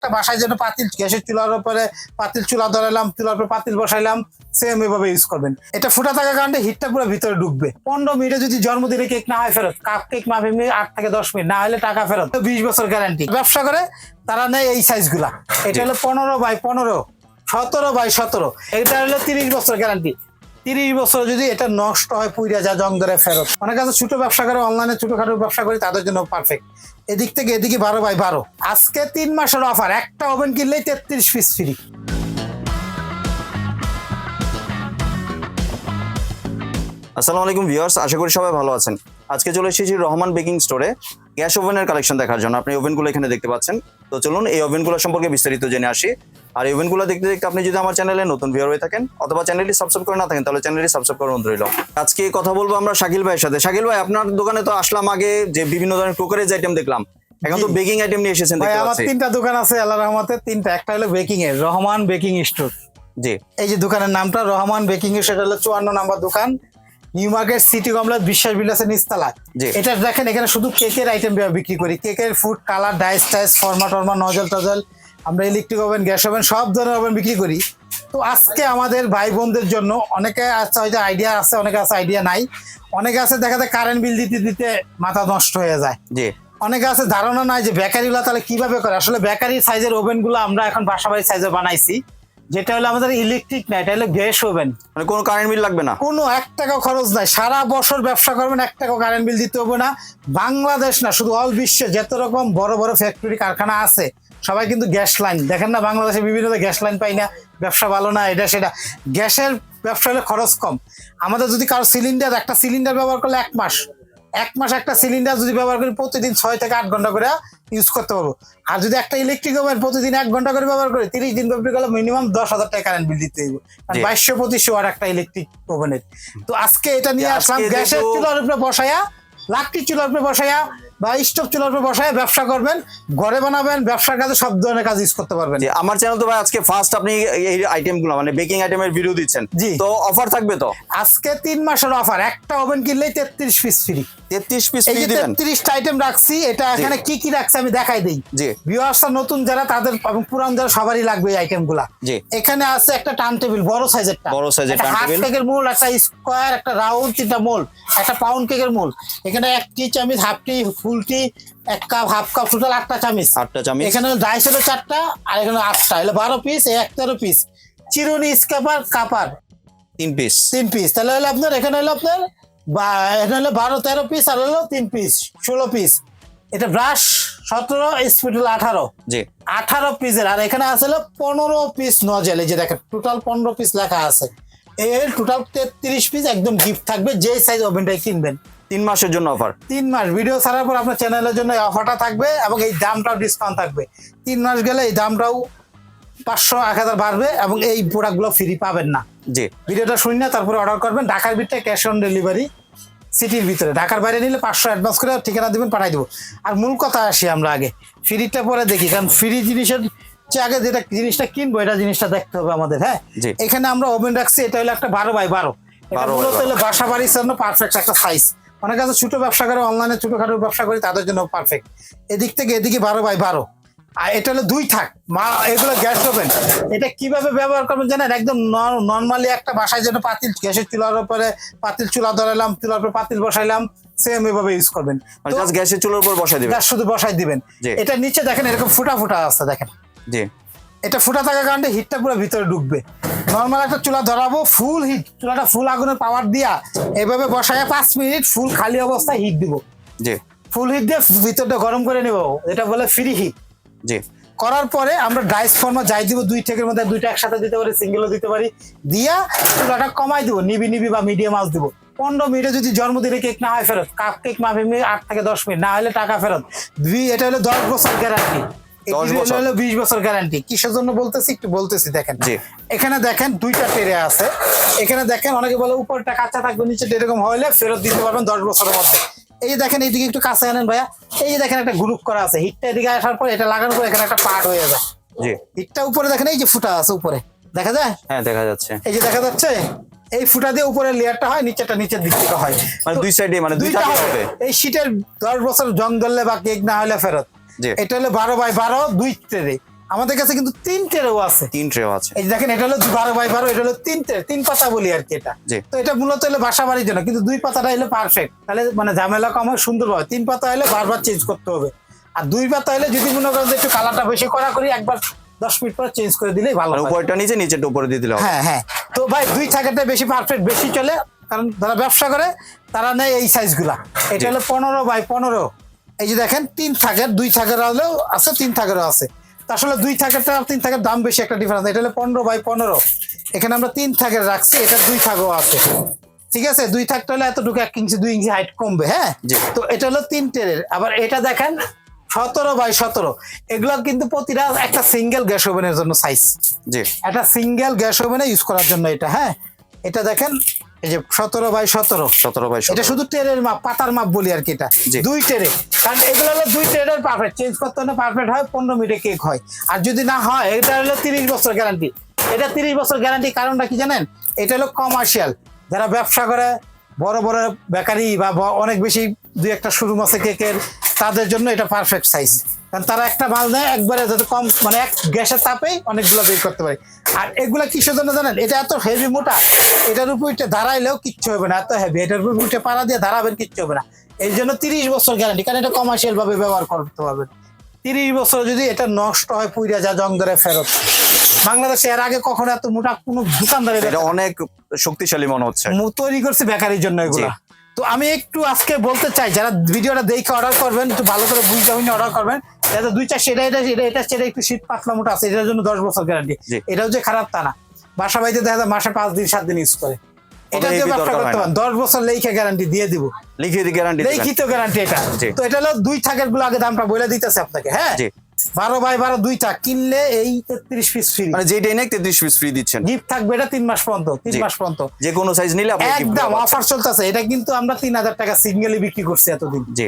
একটা বাসায় যেন পাতিল গ্যাসের চুলার উপরে পাতিল চুলা ধরালাম, চুলার উপরে পাতিল বসাইলাম সেম এভাবে ইউজ করবেন। এটা ফুটা থাকার কারণে হিটটা পুরো ভিতরে ঢুকবে। পনেরো মিনিটে যদি জন্মদিনে কেক না হয় ফেরত কাপ কেক মাফি মিনিট আট থেকে দশ মিনিট, না হলে টাকা ফেরত। বিশ বছর গ্যারান্টি ব্যবসা করে তারা নেয় এই সাইজগুলা। এটা হলো পনেরো বাই পনেরো, সতেরো বাই সতেরো। এটা হলো তিরিশ বছর গ্যারান্টি তিরিশ বছর যদি এটা নষ্ট হয়, পুইরা যা জং ধরে ফেরত। অনেক কাছে ছোট ব্যবসা করে অনলাইনে ছোটখাটো ব্যবসা করি, তাদের জন্য পারফেক্ট এদিক থেকে এদিকে বারো বাই বারো। আজকে তিন মাসের অফার একটা ওভেন কিনলেই তেত্রিশ পিস ফ্রি আসসালামু আলাইকুম ভিউয়ার্স আশা করি সবাই ভালো আছেন। আজকে চলে এসেছি রহমান বেকিং স্টোরে গ্যাস ওভেনের কালেকশন দেখার জন্য। আপনি ওভেনগুলো এখানে দেখতে পাচ্ছেন। তো চলুন এই ওভেনগুলো সম্পর্কে বিস্তারিত জেনে আসি। আর এই ওভেনগুলো দেখতে দেখতে আপনি যদি আমার চ্যানেলে নতুন ভিউয়ার হয়ে থাকেন অথবা চ্যানেলটি সাবস্ক্রাইব করে না থাকেন তাহলে চ্যানেলটি সাবস্ক্রাইব করে অনুরোধ রইল। আজকে কথা বলব আমরা শাকিল ভাইয়ের সাথে। শাকিল ভাই আপনার দোকানে তো আসলাম আগে যে বিভিন্ন ধরনের কুকারেজ আইটেম দেখলাম। এখন তো বেকিং আইটেম নিয়ে এসেছেন ভাই আমার তিনটা দোকান আছে আল্লাহ রহমতের তিনটা। একটা হলো বেকিং এর রহমান বেকিং স্টোর জি। এই যে দোকানের নামটা রহমান বেকিং এর সেটা হলো চুয়ান্ন নাম্বার দোকান। নিউ মার্কেট সিটি কমপ্লেক্স বিশ্বাস বিলাসের নিচতলা। জি। এটা দেখেন এখানে শুধু কেকের আইটেম বিক্রি করি। কেকের ফুড কালার ডাইস টাইস ফর্মা টর্মা নজল টজল আমরা ইলেকট্রিক ওভেন গ্যাস ওভেন সব ধরনের ওভেন বিক্রি করি। তো আজকে আমাদের ভাই বোনদের জন্য অনেকে আছে হয়তো আইডিয়া আছে অনেকে আছে আইডিয়া নাই। অনেকে আছে দেখা যায় কারেন্ট বিল দিতে দিতে মাথা নষ্ট হয়ে যায়। জি। অনেকে আছে ধারণা নাই যে বেকারিগুলো তাহলে কীভাবে করে? আসলে বেকারি সাইজের ওভেনগুলো আমরা এখন বাসাবাড়ি সাইজে বানাইছি। যেটা হলো আমাদের ইলেকট্রিক না এটা হলো গ্যাস ওভেন মানে কোনো কারেন্ট বিল লাগবে না? কোনো এক টাকা খরচ নাই। সারা বছর ব্যবসা করবেন এক টাকা কারেন্ট বিল দিতে হবে না। বাংলাদেশ না শুধু অল বিশ্বে যত রকম বড় বড় ফ্যাক্টরি কারখানা আছে সবাই কিন্তু গ্যাস লাইন। দেখেন না বাংলাদেশে বিভিন্ন গ্যাস লাইন পাই না ব্যবসা ভালো না এটা সেটা। গ্যাসের ব্যবসা হলে খরচ কম। আমাদের যদি কারও সিলিন্ডার একটা সিলিন্ডার ব্যবহার করলে এক মাস এক মাস একটা সিলিন্ডার যদি ব্যবহার করি প্রতিদিন ছয় থেকে আট ঘণ্টা করে ইউজ করতে পারব। আর যদি একটা ইলেকট্রিক ওভেন প্রতিদিন এক ঘণ্টা করে ব্যবহার করি তিরিশ দিন ব্যাপারে গেলে মিনিমাম দশ হাজার টাকা কারেন্ট বিল দিতে হইব। বাইশশো পঁচিশশো আর একটা ইলেকট্রিক ওভেনের তো আজকে এটা নিয়ে আসলাম গ্যাসের চুলার উপরে বসায়া লাকড়ির চুলার উপরে বসায়া বা স্টোভ চুলার উপরে বসায়া ব্যবসা করবেন ঘরে বানাবেন ব্যবসার কাজে সব ধরনের কাজ ইউজ করতে পারবেন। আমার চ্যানেল তো ভাই আজকে ফার্স্ট আপনি এই আইটেমগুলো মানে বেকিং আইটেমের ভিডিও দিচ্ছেন। জি। তো অফার থাকবে তো? আজকে তিন মাসের অফার একটা ওভেন কিনলেই তেত্রিশ পিস ফ্রি তেত্রিশ পিস ফ্রি দিবেন? তেত্রিশটা আইটেম রাখছি এটা এখানে কি কি রাখছি আমি দেখাই দিই। জি। ভিউয়ার্সটা নতুন যারা তাদের এবং পুরান যারা সবারই লাগবে এই আইটেমগুলা জি। এখানে আছে একটা টার্ন টেবিল বড় সাইজের বড় এর একটা হাফ। কেকের মোল একটা স্কোয়ার একটা রাউন্ড তিনটা মোল একটা পাউন্ড কেকের মোল এখানে এক টি চামিচ হাফ টি ফুল টি এক কাপ হাফ কাপ টোটাল আটটা চামিচ। আটটা চামিচ। এখানে ডাইস হলো চারটা আর এখানে আটটা। হলো বারো পিস এই এক তেরো পিস চিরুনি স্কাপার কাপার। তিন পিস তিন পিস তাহলে হলো আপনার এখানে হলো আপনার বা এখানে হলো বারো তেরো পিস আর হলো তিন পিস ষোলো পিস এটা ব্রাশ সতেরো স্পিড হলো আঠারো। জি। আঠারো পিসের আর এখানে আছে হলো পনেরো পিস নজেল এই যে দেখেন টোটাল পনেরো পিস লেখা আছে। এই টোটাল তেত্রিশ পিস একদম গিফট থাকবে যে সাইজ ওভেনটাই কিনবেন। তিন মাসের জন্য অফার তিন মাস। ভিডিও ছাড়ার পর আপনার চ্যানেলের জন্য অফারটা থাকবে এবং এই দামটাও ডিসকাউন্ট থাকবে। তিন মাস গেলে এই দামটাও পাঁচশো এক হাজার বাড়বে এবং এই প্রোডাক্টগুলো ফ্রি পাবেন না। জি। ভিডিওটা শুনি না তারপরে অর্ডার করবেন। ঢাকার ভিতরে ক্যাশ অন ডেলিভারি সিটির ভিতরে। ঢাকার বাইরে নিলে পাঁচশো অ্যাডভান্স করে ঠিকানা দিবেন পাঠাই দেবো। আর মূল কথা আসি আমরা আগে। ফ্রিটা পরে দেখি কারণ ফ্রি জিনিসের চেয়ে আগে যেটা জিনিসটা কিনবো এটা জিনিসটা দেখতে হবে আমাদের হ্যাঁ। এখানে আমরা ওভেন রাখছি এটা হলো একটা বারো বাই বারো। এটা 12 by মূলত 12 হলো বাসা বাড়ির জন্য পারফেক্ট একটা সাইজ অনেক আছে ছোট ব্যবসা করে অনলাইনে ছোটখাটো ব্যবসা করি তাদের জন্য পারফেক্ট এদিক থেকে এদিকে বারো বাই বারো। আর এটা হলো দুই থাক। মা এগুলো গ্যাস ওভেন। এটা কীভাবে ব্যবহার করবেন জানেন? একদম নর্মালি একটা বাসায় যেন পাতিল গ্যাসের চুলার উপরে পাতিল চুলা ধরালাম চুলার উপরে পাতিল বসাইলাম সেম এভাবে ইউজ করবেন। মানে জাস্ট গ্যাসের চুলোর উপর বসাই দিবেন? গ্যাস শুধু বসাই দিবেন। এটা নিচে দেখেন এরকম ফুটা ফুটা আছে দেখেন। জি। এটা ফুটা থাকার কারণে হিটটা পুরো ভিতরে ঢুকবে। নর্মাল একটা চুলা ধরাবো ফুল হিট চুলাটা ফুল আগুনের পাওয়ার দিয়া এভাবে বসায় পাঁচ মিনিট ফুল খালি অবস্থায় হিট দিব। জি। ফুল হিট দিয়ে ভিতরটা গরম করে নেব এটা বলে ফ্রি হিট জি। করার পরে আমরা ডাইস ফর্মা যাই দিব দুই থেকে মধ্যে দুইটা একসাথে দিতে পারি সিঙ্গেলও দিতে পারি। দিয়া চুলাটা কমাই দিব নিবি নিবি বা মিডিয়াম আঁচ দিব। পনেরো মিনিটে যদি জন্মদিনে কেক না হয় ফেরত কাপ কেক মাফি মিনিট আট থেকে দশ মিনিট না হলে টাকা ফেরত। দুই এটা হলো দশ বছর গ্যারান্টি 10 বছর। হলো বিশ বছর গ্যারান্টি কিসের জন্য বলতেছি? একটু বলতেছি দেখেন। এখানে দেখেন দুইটা টেরে আছে। এখানে দেখেন অনেকে বলে উপরটা কাঁচা থাকবে নিচে এরকম হলে ফেরত দিতে পারবেন দশ বছরের মধ্যে। এই দেখেন এইদিকে একটু কাছে আনেন ভাইয়া। এই দেখেন একটা গ্রুপ করা আছে। হিটটা এদিকে আসার পর এটা লাগানোর পর এখানে একটা পার্ট হয়ে যায়। জি। হিটটা উপরে দেখেন এই যে ফুটা আছে উপরে। দেখা যায়? হ্যাঁ দেখা যাচ্ছে। এই যে দেখা যাচ্ছে এই ফুটা দিয়ে উপরে লেয়ারটা হয় নিচেটা নিচের দিক থেকে হয়। মানে দুই সাইডে মানে দুই দুইটা হবে। এই শীটের দশ বছর জং ধরলে বা কেক না হলে ফেরত। এটা হলো বারো বাই বারো দুই ট্রে আমাদের কাছে কিন্তু তিন টেরেও আছে। তিন ট্রেও আছে। এই দেখেন এটা হলো বারো বাই বারো এটা হলো তিন টে- তিন পাতা বলি আর কি এটা। তো এটা মূলত হলো বাসা বাড়ির জন্য কিন্তু দুই পাতাটা হলো পারফেক্ট তাহলে মানে ঝামেলা কম হয় সুন্দর হয়। তিন পাতা হলে বারবার চেঞ্জ করতে হবে। আর দুই পাতা হলে যদি মনে করেন একটু কালারটা বেশি করা করি একবার দশ মিনিট পর চেঞ্জ করে দিলেই ভালো মানে। উপরটা নিচে নিচেটা উপরে দিয়ে দিলে হ্যাঁ হ্যাঁ। তো ভাই দুই থাকাটা বেশি পারফেক্ট বেশি চলে। কারণ যারা ব্যবসা করে তারা নেয় এই সাইজগুলা এটা হলো পনেরো বাই পনেরো। এই যে দেখেন তিন থাকের দুই থাকের হলেও আছে তিন থাকেরও আছে। আসলে দুই থাকেরটা তিন থাকের দাম বেশি একটা ডিফারেন্স এটা হলো পনেরো বাই পনেরো। এখানে আমরা তিন থাকের রাখছি এটা দুই থাকও আছে। ঠিক আছে? দুই থাকটা হলে এতটুকু এক ইঞ্চি দুই ইঞ্চি হাইট কমবে হ্যাঁ। তো এটা হলো তিন টেরের আবার এটা দেখেন সতেরো বাই সতেরো। এগুলো কিন্তু প্রতিটা একটা সিঙ্গেল গ্যাস ওভেনের জন্য সাইজ জি। একটা সিঙ্গেল গ্যাস ওভেনে ইউজ করার জন্য এটা হ্যাঁ? এটা দেখেন এই যে সতেরো বাই সতেরো। সতেরো বাই এটা শুধু টেরের মাপ পাতার মাপ বলি আর কি এটা। দুই টেরে কারণ এগুলো হলো দুই টেরের পারফেক্ট চেঞ্জ করতে হলে পারফেক্ট হয় পনেরো মিনিটে কেক হয়। আর যদি না হয় এটা হলো তিরিশ বছর গ্যারান্টি এটা তিরিশ বছর গ্যারান্টি কারণটা কি জানেন? এটা হলো কমার্শিয়াল যারা ব্যবসা করে বড় বড় বেকারি বা অনেক বেশি দুই একটা শোরুম আছে কেকের তাদের জন্য এটা পারফেক্ট সাইজ কারণ তারা একটা মাল নেয় একবারে যাতে কম মানে এক গ্যাসের তাপেই অনেকগুলো বের করতে পারে। আর এগুলা কিসের জন্য জানেন? এটা এত হেভি মোটা এটার উপর উঠে দাঁড়াইলেও কিচ্ছু হবে না এত হেভি এটার উপর উঠে পাড়া দিয়ে দাঁড়াবেন কিচ্ছু হবে না। এই জন্য তিরিশ বছর গ্যারান্টি কারণ এটা কমার্শিয়াল ভাবে ব্যবহার করতে পারবেন তিরিশ বছর যদি এটা নষ্ট হয় পুইরা যা জং ধরে ফেরত। বাংলাদেশে এর আগে কখনো এত মোটা কোনো দোকানদারে অনেক শক্তিশালী মনে হচ্ছে। তৈরি করছে বেকারির জন্য এগুলা। তো আমি একটু আজকে বলতে চাই যারা ভিডিওটা দেখে অর্ডার করবেন একটু ভালো করে বুঝতে হইনি অর্ডার করবেন। যাতে দুই চার সেটা এটা এটা এটা সেটা একটু শীত পাতলা মোটা আছে এটার জন্য দশ বছর গ্যারান্টি। এটাও যে খারাপ তা না। বাসা বাড়িতে দেখা যায় মাসে পাঁচ দিন সাত দিন ইউজ করে। এটা দিয়ে ব্যবসা করতে পারেন দশ বছর লেখা গ্যারান্টি দিয়ে দিব। লিখিত গ্যারান্টি লিখিত গ্যারান্টি এটা। তো এটা হলো দুই থাকেরগুলো আগে দামটা বলে দিতেছে আপনাকে হ্যাঁ? বারো বাই বারো দুইটা কিনলে এই তেত্রিশ পিস ফ্রি মানে যেটাই নেই তেত্রিশ পিস ফ্রি দিচ্ছেন। গিফট থাকবে এটা তিন মাস পর্যন্ত তিন মাস পর্যন্ত। যে কোনো সাইজ নিলে একদম অফার চলতেছে। এটা কিন্তু আমরা তিন হাজার টাকা সিঙ্গেলি বিক্রি করছি এতদিন। জি।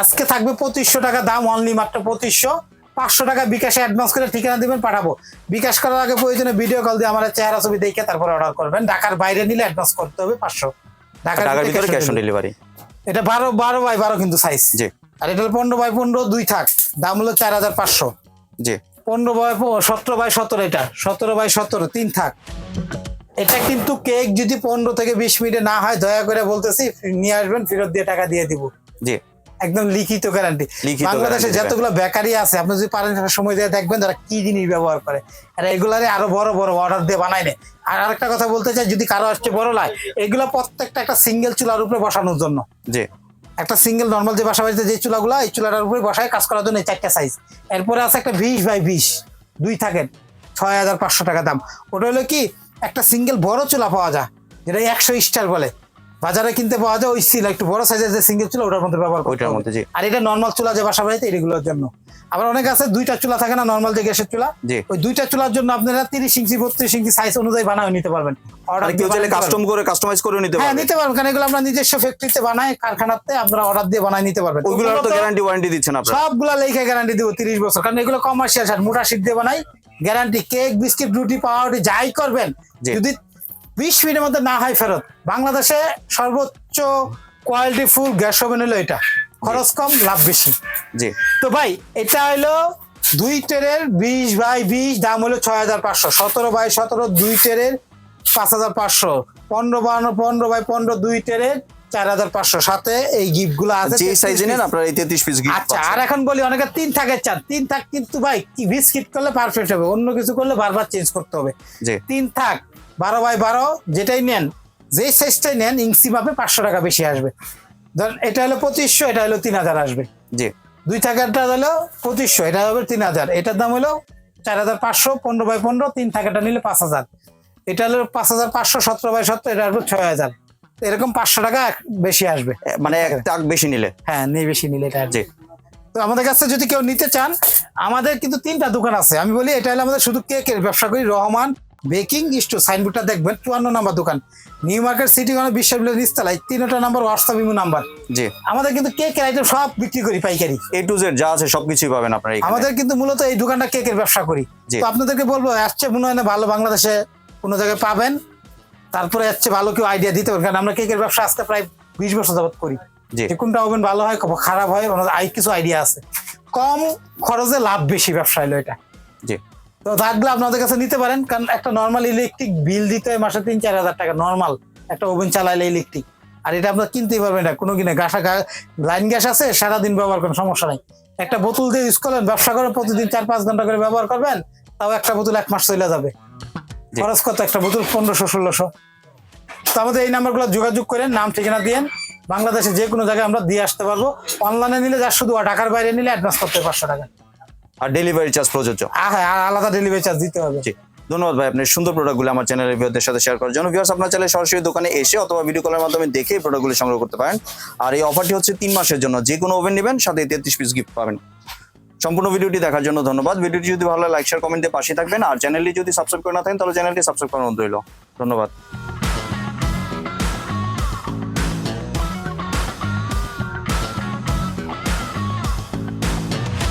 আজকে থাকবে পঁচিশশো টাকা দাম অনলি মাত্র পঁচিশশো। পাঁচশো টাকা বিকাশে অ্যাডভান্স করে ঠিকানা দিবেন পাঠাবো। বিকাশ করার আগে প্রয়োজনে ভিডিও কল দিয়ে আমার চেহারা ছবি দেখে তারপরে অর্ডার করবেন। ঢাকার বাইরে নিলে অ্যাডভান্স করতে হবে পাঁচশো। ঢাকার ভিতরে ক্যাশ অন ডেলিভারি এটা বারো বারো বাই বারো কিন্তু সাইজ জি। আর এটা হলো পনেরো বাই পনেরো দুই থাক। দাম হলো চার হাজার পাঁচশো। জি। পনেরো বাই সতেরো বাই সতেরো এটা। সতেরো বাই সতেরো তিন থাক। এটা কিন্তু কেক যদি পনেরো থেকে বিশ মিনিটে না হয় দয়া করে বলতেছি নিয়ে আসবেন ফেরত দিয়ে টাকা দিয়ে দিব। জি। একদম লিখিত গ্যারান্টি বাংলাদেশে যতগুলো বেকারি আছে আপনি যদি পারেন সময় দিয়ে দেখবেন তারা কি জিনিস ব্যবহার করে। আর এগুলারে আরও বড় বড় অর্ডার দিয়ে বানায় নেয়। আর আরেকটা কথা বলতে চাই যদি কারও আসছে বড় লাই এগুলো প্রত্যেকটা একটা সিঙ্গেল চুলার উপরে বসানোর জন্য। জি। একটা সিঙ্গেল নর্মাল যে বাসা বাড়িতে যে চুলাগুলো, এই চুলাটার উপরে বসায় কাজ করার জন্য এই চারটা সাইজ এরপরে আছে একটা বিশ বাই বিশ। দুই থাকেন, ছয় হাজার পাঁচশো টাকা দাম। ওটা হলো কি, একটা সিঙ্গেল বড় চুলা পাওয়া যায় যেটা একশো স্টার বলে। বাজারে কিনতে পাওয়া যায় ওই ছিল একটু বড় সাইজের যে সিঙ্গেল চুলা ওটার মধ্যে ব্যবহার ওইটার মধ্যে জি। আর এটা নর্মাল চুলা যে বাসা বাড়িতে এগুলোর জন্য। আবার অনেক আছে দুইটা চুলা থাকে না নর্মাল যে গ্যাসের চুলা জি। ওই দুইটা চুলার জন্য আপনারা তিরিশ ইঞ্চি বত্রিশ ইঞ্চি সাইজ অনুযায়ী বানায় নিতে পারবেন। অর্ডার কেউ চাইলে কাস্টম করে কাস্টমাইজ করে নিতে হ্যাঁ নিতে পারবেন কারণ এগুলো আমরা নিজস্ব ফ্যাক্টরিতে বানাই কারখানাতে আপনারা অর্ডার দিয়ে বানাই নিতে পারবেন। ওইগুলোর তো গ্যারান্টি ওয়ারেন্টি দিচ্ছেন আপনারা। সবগুলা লেখা গ্যারান্টি দিব তিরিশ বছর কারণ এগুলো কমার্শিয়াল সার মোটা শীত দিয়ে বানাই গ্যারান্টি কেক বিস্কিট রুটি পাউরুটি যাই করবেন যদি বিশ মিনিটের মধ্যে না হয় ফেরত। বাংলাদেশে সর্বোচ্চ কোয়ালিটি ফুল গ্যাস ওভেন হলো এটা। খরচ কম লাভ বেশি। জি। তো ভাই এটা হলো দুই টেরের বিশ বাই বিশ দাম হলো ছয় হাজার পাঁচশো। সতেরো বাই সতেরো দুই টেরের পাঁচ হাজার পাঁচশো। পনেরো বান্ন পনেরো বাই পনেরো দুই টেরের চার হাজার পাঁচশো। সাথে এই গিফটগুলো আছে যে 33 সাইজে নেন। আপনারা এই তেত্রিশ পিস গিফট আচ্ছা আর এখন বলি অনেকে তিন থাকে চান। তিন থাক কিন্তু ভাই কি বিস্কিট করলে পারফেক্ট হবে। অন্য কিছু করলে বারবার চেঞ্জ করতে হবে। তিন থাক। বারো বাই বারো যেটাই নেন যে সাইজটাই নেন ইংসি মাপে পাঁচশো টাকা বেশি আসবে। ধর এটা হলো পঁচিশশো এটা হলো তিন হাজার আসবে। জি। দুই থাকারটা হলো পঁচিশশো এটা হবে তিন হাজার। এটার দাম হলো চার হাজার পাঁচশো পনেরো বাই পনেরো তিন থাকাটা নিলে পাঁচ হাজার। এটা হলো পাঁচ হাজার পাঁচশো সতেরো বাই সতেরো এটা হলো ছয় হাজার। এরকম পাঁচশো টাকা বেশি আসবে। মানে এক টাক বেশি নিলে। হ্যাঁ নেই বেশি নিলে এটা জি। তো আমাদের কাছে যদি কেউ নিতে চান আমাদের কিন্তু তিনটা দোকান আছে। আমি বলি এটা হলো আমাদের শুধু কেকের ব্যবসা করি রহমান বেকিং স্টোর সাইনবোর্ডটা দেখবেন চুয়ান্ন নাম্বার দোকান। নিউ মার্কেট সিটি কর্নার বিশ্ববিদ্যালয় নিস্তালায় তিনটা নাম্বার হোয়াটসঅ্যাপ ইমো নাম্বার। জি। আমাদের কিন্তু কেকের আইটেম সব বিক্রি করি পাইকারি। এ টু জেড যা আছে সবকিছুই পাবেন আপনারা এখানে। আমাদের কিন্তু মূলত এই দোকানটা কেকের ব্যবসা করি। তো আপনাদেরকে বলব আসছে মনে হয় না ভালো বাংলাদেশে কোনো জায়গায় পাবেন। তারপরে আসছে ভালো কেউ আইডিয়া দিতে পারেন কারণ আমরা কেকের ব্যবসা আজকে প্রায় বিশ বছর যাবত করি। যে কোনটা ওভেন ভালো হয় খারাপ হয় আই কিছু আইডিয়া আছে। কম খরচে লাভ বেশি ব্যবসা হলো এটা। জি। তো থাকলে আপনাদের কাছে নিতে পারেন কারণ একটা নর্মাল ইলেকট্রিক বিল দিতে হয় মাসে তিন চার হাজার টাকা নর্মাল একটা ওভেন চালাইলে ইলেকট্রিক আর এটা আপনার কিনতেই পারবেন না কোনো কিনে গাছা লাইন গ্যাস আছে সারাদিন ব্যবহার করেন সমস্যা নাই। একটা বোতল দিয়ে ইউজ করলেন ব্যবসা করে প্রতিদিন চার পাঁচ ঘণ্টা করে ব্যবহার করবেন তাও একটা বোতল এক মাস চলে যাবে। খরচ কত? একটা বোতল পনেরোশো ষোলোশো। তো আমাদের এই নাম্বারগুলো যোগাযোগ করেন নাম ঠিকানা দিয়েন বাংলাদেশে যে কোনো জায়গায় আমরা দিয়ে আসতে পারব। অনলাইনে নিলে যা শুধু টাকার বাইরে নিলে অ্যাডভান্স করতে পাঁচশো টাকা। আর ডেলিভারি চার্জ প্রযোজ্য। হ্যাঁ আর আলাদা ডেলিভারি চার্জ দিতে হবে। জি ধন্যবাদ ভাই আপনার সুন্দর প্রোডাক্টগুলো আমার চ্যানেলের ভিউদের সাথে শেয়ার করার জন্য। ভিউয়ার্স আপনার চাইলে সরাসরি দোকানে এসে অথবা ভিডিও কলের মাধ্যমে দেখে এই প্রোডাক্টগুলো সংগ্রহ করতে পারেন। আর এই অফারটি হচ্ছে তিন মাসের জন্য। যে কোনো ওভেন নেবেন সাথে তেত্রিশ পিস গিফট পাবেন। সম্পূর্ণ ভিডিওটি দেখার জন্য ধন্যবাদ। ভিডিওটি যদি ভালো লাগে লাইক শেয়ার কমেন্ট পাশে থাকবেন। আর চ্যানেলটি যদি সাবস্ক্রাইব করে না থাকেন তাহলে চ্যানেলটি সাবস্ক্রাইব করার অনুরোধ রইল। ধন্যবাদ।